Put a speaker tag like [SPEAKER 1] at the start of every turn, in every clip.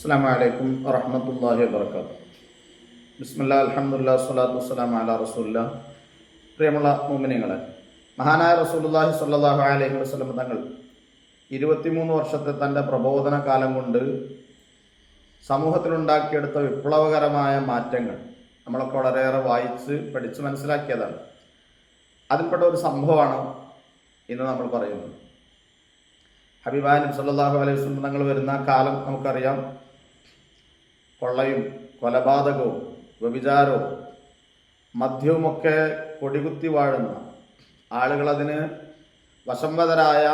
[SPEAKER 1] അസ്സാം വലൈക്കും വറഹമത്തല്ലാഹി വാബർക്കാത്തു ബിസ്മില്ല അലഹമുല്ല സ്വലാത്തു വസ്സലാം അല റസൂല്ല പ്രിയമുള്ള മോമിനികളെ മഹാനായ റസൂലുല്ലാഹി സ്വല്ലല്ലാഹു അലൈഹി വസ്ലം തങ്ങൾ ഇരുപത്തിമൂന്ന് വർഷത്തെ തന്റെ പ്രബോധന കാലം കൊണ്ട് സമൂഹത്തിലുണ്ടാക്കിയെടുത്ത വിപ്ലവകരമായ മാറ്റങ്ങൾ നമ്മളൊക്കെ വളരെയേറെ വായിച്ച് പഠിച്ച് മനസ്സിലാക്കിയതാണ്. അതിൽപ്പെട്ട ഒരു സംഭവമാണ് ഇന്ന് നമ്മൾ പറയുന്നത്. ഹബിബാൻ സല്ലല്ലാഹു അലൈഹി വസ്ലം തങ്ങൾ വരുന്ന കാലം നമുക്കറിയാം. കൊള്ളയും കൊലപാതകവും വ്യഭിചാരവും മദ്യവുമൊക്കെ കൊടികുത്തി വാഴുന്ന ആളുകളതിന് വശംവതരായ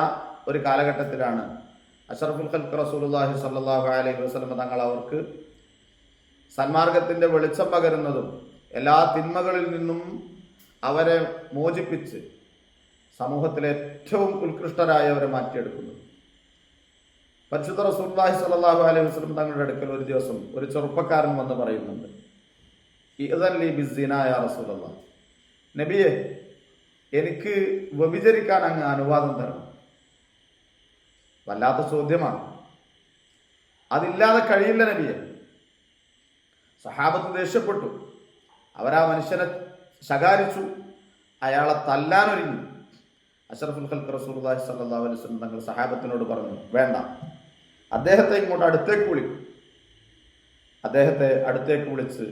[SPEAKER 1] ഒരു കാലഘട്ടത്തിലാണ്. അഷറഫുൽ ഖൽക്ക് റസൂലുള്ളാഹി സല്ലാഹു അലൈഹി വസ്ലമ തങ്ങൾ അവർക്ക് സന്മാർഗത്തിന്റെ വെളിച്ചം പകരുന്നതും എല്ലാ തിന്മകളിൽ നിന്നും അവരെ മോചിപ്പിച്ച് സമൂഹത്തിലെ ഏറ്റവും ഉത്കൃഷ്ടരായവരെ മാറ്റിയെടുക്കുന്നു. പരിശുദ്ധ റസൂല്ലാഹി സ്വല്ലല്ലാഹു അലൈഹി വസ്ലം തങ്ങളുടെ അടുക്കൽ ഒരു ദിവസം ഒരു ചെറുപ്പക്കാരൻ വന്ന് പറയുന്നുണ്ട് ഇതല്ലി ബിസിനായ റസൂലല്ല നബിയെ എനിക്ക് വ്യഭിചരിക്കാൻ അങ്ങ് അനുവാദം തരണം. വല്ലാത്ത ചോദ്യമാണ്. അതില്ലാതെ കഴിയില്ല നബിയെ. സഹാബത്ത് ദേഷ്യപ്പെട്ടു. അവരാ മനുഷ്യനെ ശകാരിച്ചു. അയാളെ തല്ലാനൊരുങ്ങി. അഷറഫുൽ ഖൽക്ക് റസൂലുള്ളാഹി സ്വല്ലല്ലാഹു അലൈഹി വസല്ലം തങ്ങൾ സഹാബത്തിനോട് പറഞ്ഞു വേണ്ട അദ്ദേഹത്തെ ഇങ്ങോട്ട് അടുത്തേക്ക് വിളിക്കും. അദ്ദേഹത്തെ അടുത്തേക്ക് വിളിച്ച്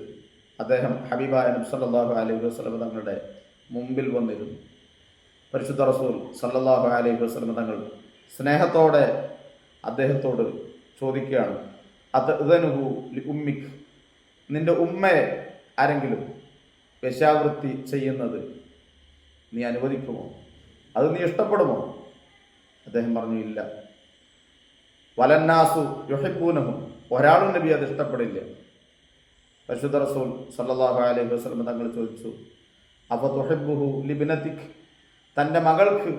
[SPEAKER 1] അദ്ദേഹം ഹബീബായ നബി സല്ലല്ലാഹു അലൈഹി വസല്ലം തങ്ങളുടെ മുമ്പിൽ വന്നിരുന്നു. പരിശുദ്ധ റസൂൽ സല്ലാഹു അലൈഹി വസല്ലം തങ്ങൾ സ്നേഹത്തോടെ അദ്ദേഹത്തോട് ചോദിക്കുകയാണ് അത് ഇതനുഹു ലി ഉമ്മിക്ക് നിന്റെ ഉമ്മയെ ആരെങ്കിലും വേശ്യാവൃത്തി ചെയ്യുന്നത് നീ അനുവദിക്കുമോ? അത് നീ ഇഷ്ടപ്പെടുമോ? അദ്ദേഹം പറഞ്ഞു ഇല്ല. വലന്നാസു യുഹിബൂനഹും ഒരാളും നബി അത് ഇഷ്ടപ്പെടില്ല. പരിശുദ്ധ റസൂൽ സല്ലാഹു അലൈഹി വസല്ലം തങ്ങൾ ചോദിച്ചു അപ്പൊ തുഹിബുഹു ലിബിനത്തിക് തന്റെ മകൾക്ക്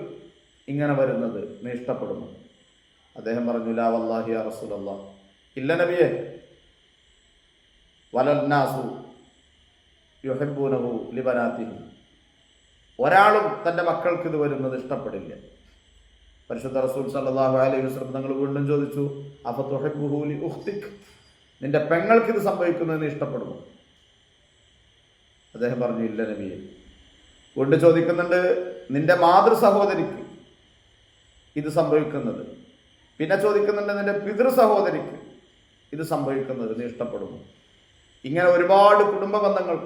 [SPEAKER 1] ഇങ്ങനെ വരുന്നത് നീ ഇഷ്ടപ്പെടുന്നു. അദ്ദേഹം പറഞ്ഞു ലാ വല്ലാഹി യാ റസൂലല്ലാ ഇല്ല നബിയെ. വലന്നാസു യുഹിബൂനഹു ലിബനാത്തിഹു ഒരാളും തന്റെ മക്കൾക്ക് ഇത് വരുന്നത് ഇഷ്ടപ്പെടില്ല. പരിശുദ്ധ റസൂൽ സല്ലാഹു അലൈഹി വസ്ലം തങ്ങൾ വീണ്ടും ചോദിച്ചു അഫതുഹിബ്ബുഹു ലി ഉഖ്തിക് നിന്റെ പെങ്ങൾക്ക് ഇത് സംഭവിക്കുന്നതിന് ഇഷ്ടപ്പെടുന്നു. അദ്ദേഹം പറഞ്ഞു ഇല്ല നബിയെ. വീണ്ടും ചോദിക്കുന്നുണ്ട് നിന്റെ മാതൃ സഹോദരിക്ക് ഇത് സംഭവിക്കുന്നത്? പിന്നെ ചോദിക്കുന്നുണ്ട് നിന്റെ പിതൃ സഹോദരിക്ക് ഇത് സംഭവിക്കുന്നത് നീ ഇഷ്ടപ്പെടുന്നു? ഇങ്ങനെ ഒരുപാട് കുടുംബ ബന്ധങ്ങൾ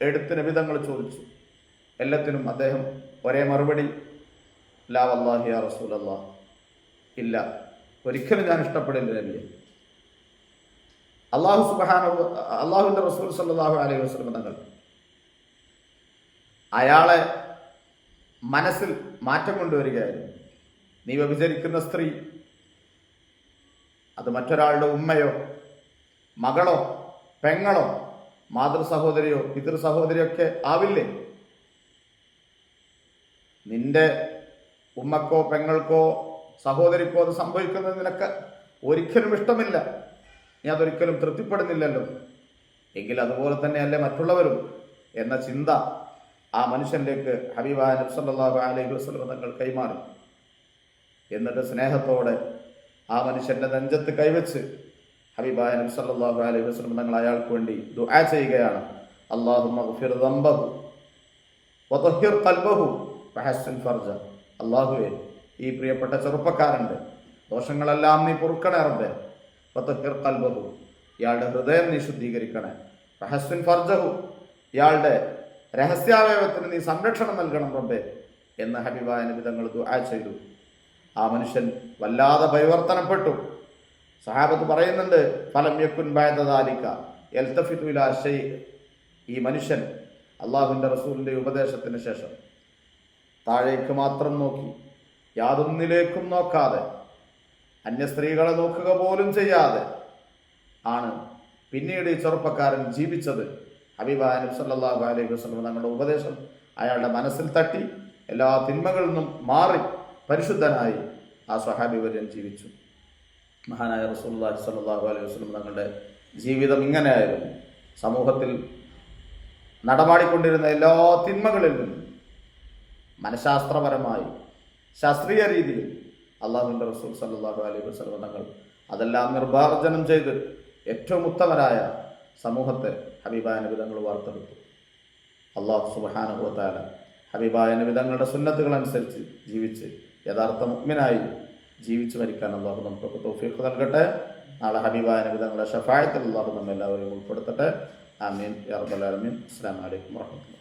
[SPEAKER 1] എടുത്ത് നബിതങ്ങൾ ചോദിച്ചു. എല്ലാത്തിനും അദ്ദേഹം ഒരേ മറുപടി ലാ വല്ലാഹി യാ റസൂലല്ലാ. ഇല്ല. ഒരിക്കലും ഞാൻ ഇഷ്ടപ്പെടില്ല നബിയെ. അള്ളാഹു സുബാനു അള്ളാഹുവിന്റെ റസൂൽ സല്ലാഹു അലൈഹി വസ്ലം തങ്ങൾ അയാളെ മനസ്സിൽ മാറ്റം കൊണ്ടുവരികയായിരുന്നു. നീ വ്യഭിചരിക്കുന്ന സ്ത്രീ അത് മറ്റൊരാളുടെ ഉമ്മയോ മകളോ പെങ്ങളോ മാതൃ സഹോദരിയോ പിതൃ സഹോദരിയൊക്കെ ആവില്ലേ? നിന്റെ ഉമ്മക്കോ പെങ്ങൾക്കോ സഹോദരിക്കോ അത് സംഭവിക്കുന്നത് നിനക്ക് ഒരിക്കലും ഇഷ്ടമില്ല. നീ അതൊരിക്കലും തൃപ്തിപ്പെടുന്നില്ലല്ലോ. എങ്കിൽ അതുപോലെ തന്നെയല്ലേ മറ്റുള്ളവരും എന്ന ചിന്ത ആ മനുഷ്യനിലേക്ക് ഹബീബായ നബ്സല്ലാഹു അലൈഹി വസ്ലം തങ്ങൾ കൈമാറി. എന്നിട്ട് സ്നേഹത്തോടെ ആ മനുഷ്യന്റെ നെഞ്ചത്ത് കൈവച്ച് ഹബീബായ നബ്സല്ലാഹു അലൈഹി വസ്ലം തങ്ങൾ അയാൾക്ക് വേണ്ടി ദുആ ചെയ്യുകയാണ്. അള്ളാഹു ഖൽബഹു ഫർജ അല്ലാഹുവേ ഈ പ്രിയപ്പെട്ട ചെറുപ്പക്കാരന്റെ ദോഷങ്ങളെല്ലാം നീ പൊറുക്കണേ റബ്ബേ. വതഹിർ ഖൽബഹു. ഇയാളുടെ ഹൃദയം നീ ശുദ്ധീകരിക്കണേ. വഹസ്സിൻ ഫർജഹു. ഇയാളുടെ രഹസ്യാവയവത്തിന് നീ സംരക്ഷണം നൽകണം റബ്ബേ എന്ന് ഹബീബായ നിമിതങ്ങൾ ദുആ ചെയ്തു. ആ മനുഷ്യൻ വല്ലാതെ പരിവർത്തനപ്പെട്ടു. സഹാബത്ത് പറയുന്നുണ്ട് ഫലം യക്കുൻ ബായതാലിക്ക എൽത്തഫിത്തുല ഷെയ് ഈ മനുഷ്യൻ അള്ളാഹുവിന്റെ റസൂലിന്റെ ഉപദേശത്തിന് ശേഷം താഴേക്ക് മാത്രം നോക്കി. യാതൊന്നിലേക്കും നോക്കാതെ. അന്യ സ്ത്രീകളെ നോക്കുക പോലും ചെയ്യാതെ ആണ് പിന്നീട് ഈ ചെറുപ്പക്കാരൻ ജീവിച്ചത്. അബിബാനു സല്ലാഹു അലൈഹി വസ്ലം തങ്ങളുടെ ഉപദേശം അയാളുടെ മനസ്സിൽ തട്ടി എല്ലാ തിന്മകളിൽ നിന്നും മാറി പരിശുദ്ധനായി ആ സഹാബി വര്യൻ ജീവിച്ചു. മഹാനായ റസൂല്ലാഹി സല്ലാഹു അലൈഹി വസ്ലം തങ്ങളുടെ ജീവിതം ഇങ്ങനെയായിരുന്നു. സമൂഹത്തിൽ നടമാടിക്കൊണ്ടിരുന്ന എല്ലാ തിന്മകളിൽ നിന്നും മനഃശാസ്ത്രപരമായി ശാസ്ത്രീയ രീതിയിൽ അള്ളാഹുവിന്റെ റസൂൽ സല്ലാഹു അലൈഹി വസല്ലം തങ്ങൾ അതെല്ലാം നിർഭാർജനം ചെയ്ത് ഏറ്റവും ഉത്തമരായ സമൂഹത്തെ ഹബീബായ നബിതങ്ങൾ വാർത്തെടുത്തു. അള്ളാഹു സുബാനുഭവത്താല ഹബീബായ സുന്നത്തുകൾ അനുസരിച്ച് ജീവിച്ച് യഥാർത്ഥ മുഗ്മിനായി ജീവിച്ചു മരിക്കാൻ അള്ളാഹു നമുക്കൊക്കെ തോഫീഖ് നൽകട്ടെ. നാളെ ഹബീബായ നബിതങ്ങളുടെ ഷഫായത്തിൽ അള്ളാഹു നമ്മെല്ലാവരെയും ഉൾപ്പെടുത്തട്ടെ. ആമീൻ. അറബുലമീൻ റബ്ബൽ വലൈക്കും അസ്സലാമു അലൈക്കും വറഹ്മത്തുള്ളാഹി